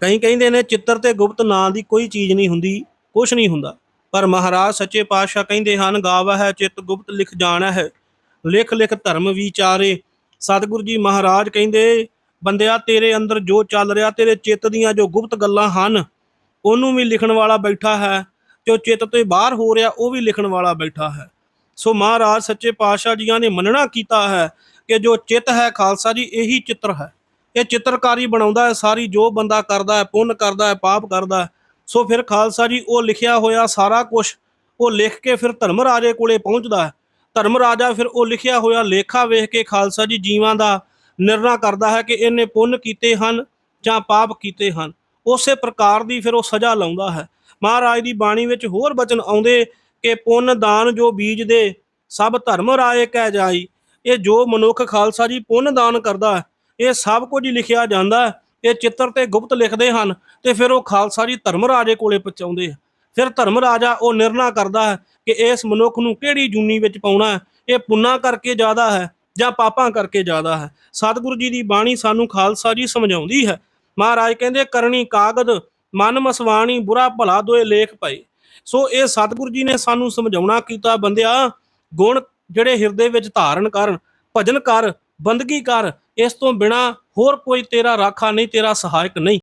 ਕਈ ਕਹਿੰਦੇ ਨੇ ਚਿੱਤਰ ਤੇ ਗੁਪਤ ਨਾਂ ਦੀ ਕੋਈ ਚੀਜ਼ ਨਹੀਂ ਹੁੰਦੀ, ਕੁਛ ਨਹੀਂ ਹੁੰਦਾ। ਪਰ ਮਹਾਰਾਜ ਸੱਚੇ ਪਾਤਸ਼ਾਹ ਕਹਿੰਦੇ ਹਨ ਗਾਵਾ ਹੈ ਚਿੱਤ ਗੁਪਤ ਲਿਖ ਜਾਣਾ ਹੈ ਲਿਖ ਲਿਖ ਧਰਮ ਵਿਚਾਰੇ। ਸਤਿਗੁਰੂ ਜੀ ਮਹਾਰਾਜ ਕਹਿੰਦੇ, ਬੰਦਿਆ ਤੇਰੇ ਅੰਦਰ ਜੋ ਚੱਲ ਰਿਹਾ, ਤੇਰੇ ਚਿੱਤ ਦੀਆਂ ਜੋ ਗੁਪਤ ਗੱਲਾਂ ਹਨ, ਉਹਨੂੰ ਵੀ ਲਿਖਣ ਵਾਲਾ ਬੈਠਾ ਹੈ। ਜੋ ਚਿੱਤ ਤੋਂ ਬਾਹਰ ਹੋ ਰਿਹਾ, ਉਹ ਵੀ ਲਿਖਣ ਵਾਲਾ ਬੈਠਾ ਹੈ। ਸੋ ਮਹਾਰਾਜ ਸੱਚੇ ਪਾਤਸ਼ਾਹ ਜੀਆਂ ਨੇ ਮੰਨਣਾ ਕੀਤਾ ਹੈ ਕਿ ਜੋ ਚਿੱਤ ਹੈ ਖਾਲਸਾ ਜੀ, ਇਹੀ ਚਿੱਤਰ ਹੈ। ਇਹ ਚਿੱਤਰਕਾਰੀ ਬਣਾਉਂਦਾ ਹੈ, ਸਾਰੀ ਜੋ ਬੰਦਾ ਕਰਦਾ ਹੈ, ਪੁੰਨ ਕਰਦਾ ਹੈ, ਪਾਪ ਕਰਦਾ ਹੈ। ਸੋ ਫਿਰ ਖਾਲਸਾ ਜੀ, ਉਹ ਲਿਖਿਆ ਹੋਇਆ ਸਾਰਾ ਕੁਝ ਉਹ ਲਿਖ ਕੇ ਫਿਰ ਧਰਮ ਰਾਜੇ ਕੋਲੇ ਪਹੁੰਚਦਾ ਹੈ। ਧਰਮ ਰਾਜਾ ਫਿਰ ਉਹ ਲਿਖਿਆ ਹੋਇਆ ਲੇਖਾ ਵੇਖ ਕੇ ਖਾਲਸਾ ਜੀ ਜੀਵਾਂ ਦਾ ਨਿਰਣਾ ਕਰਦਾ ਹੈ ਕਿ ਇਹਨੇ ਪੁੰਨ ਕੀਤੇ ਹਨ ਜਾਂ ਪਾਪ ਕੀਤੇ ਹਨ। ਉਸੇ ਪ੍ਰਕਾਰ ਦੀ ਫਿਰ ਉਹ ਸਜ਼ਾ ਲਾਉਂਦਾ ਹੈ। ਮਹਾਰਾਜ ਦੀ ਬਾਣੀ ਵਿੱਚ ਹੋਰ ਬਚਨ ਆਉਂਦੇ ਕਿ ਪੁੰਨ, ਦਾਨ ਜੋ ਬੀਜ ਦੇ, ਸਭ ਧਰਮ ਰਾਏ ਕਹਿ ਜਾਈ। ਇਹ ਜੋ ਮਨੁੱਖ ਖਾਲਸਾ ਜੀ ਪੁੰਨ, ਦਾਨ ਕਰਦਾ ਹੈ ਇਹ ਸਭ ਕੁਝ ਲਿਖਿਆ ਜਾਂਦਾ ਹੈ। ਇਹ ਚਿੱਤਰ ਤੇ ਗੁਪਤ ਲਿਖਦੇ ਹਨ ਤੇ ਫਿਰ ਉਹ ਖਾਲਸਾ ਜੀ ਧਰਮ ਰਾਜੇ ਕੋਲੇ ਪਹੁੰਚਾਉਂਦੇ ਆ। ਫਿਰ ਧਰਮ ਰਾਜਾ ਉਹ ਨਿਰਣਾ ਕਰਦਾ ਹੈ ਕਿ ਇਸ ਮਨੁੱਖ ਨੂੰ ਕਿਹੜੀ ਜੂਨੀ ਵਿੱਚ ਪਾਉਣਾ ਹੈ। ਇਹ ਪੁੰਨਾ ਕਰਕੇ ਜ਼ਿਆਦਾ ਹੈ ਜਾਂ ਪਾਪਾਂ ਕਰਕੇ ਜ਼ਿਆਦਾ ਹੈ। ਸਤਿਗੁਰੂ ਜੀ ਦੀ ਬਾਣੀ ਸਾਨੂੰ ਖਾਲਸਾ ਜੀ ਸਮਝਾਉਂਦੀ ਹੈ। ਮਹਾਰਾਜ ਕਹਿੰਦੇ ਕਰਨੀ ਕਾਗਦ, ਮਨ ਮਸਵਾਣੀ, ਬੁਰਾ ਭਲਾ ਦੋਏ ਲੇਖ ਪਏ ਸੋ ਇਹ ਸਤਿਗੁਰੂ ਜੀ ਨੇ ਸਾਨੂੰ ਸਮਝਾਉਣਾ ਕੀਤਾ, ਬੰਦਿਆ, ਗੁਣ ਜਿਹੜੇ ਹਿਰਦੇ ਵਿੱਚ ਧਾਰਨ ਕਰਨ, ਭਜਨ ਕਰ ਬੰਦਗੀ ਕਰ ਇਸ ਤੋਂ ਬਿਨਾ ਹੋਰ ਕੋਈ ਤੇਰਾ ਰਾਖਾ ਨਹੀਂ ਤੇਰਾ ਸਹਾਇਕ ਨਹੀਂ।